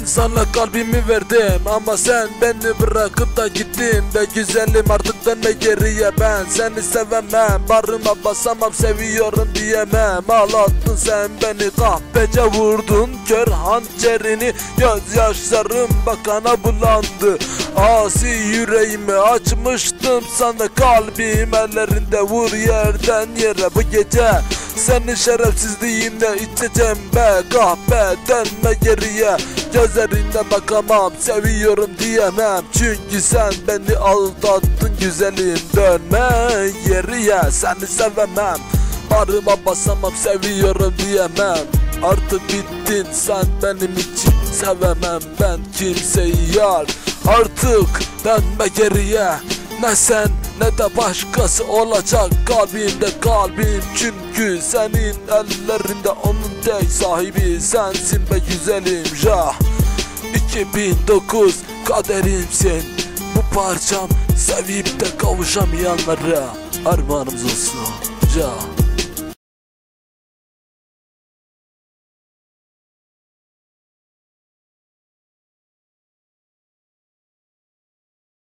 Ben sana kalbimi verdim ama sen beni bırakıp da gittin. Be güzelim artık dönme geriye. Ben seni sevemem Barıma basamam seviyorum diyemem. Ağlattın sen beni kahpece vurdun kör hançerini. Gözyaşlarım bakana bulandı Asi yüreğimi açmıştım sana. Kalbim ellerinde vur yerden yere. Bu gece senin şerefsizliğinle içeceğim be kahpe dönme geriye Gözlerinde bakamam seviyorum diyemem. Çünkü sen beni aldattın güzelim dönme geriye Seni sevemem Bağrıma basamam seviyorum diyemem. Artık bittin sen benim için sevemem. Ben kimseyi yar Artık dönme geriye. Ne sen ne de başkası olacak kalbimde kalbim. Çünkü senin ellerinde onun tek sahibi sensin be güzelim. Ja 2009 kaderimsin Bu parçam sevip de kavuşamayanlara armağanımız olsun. Ja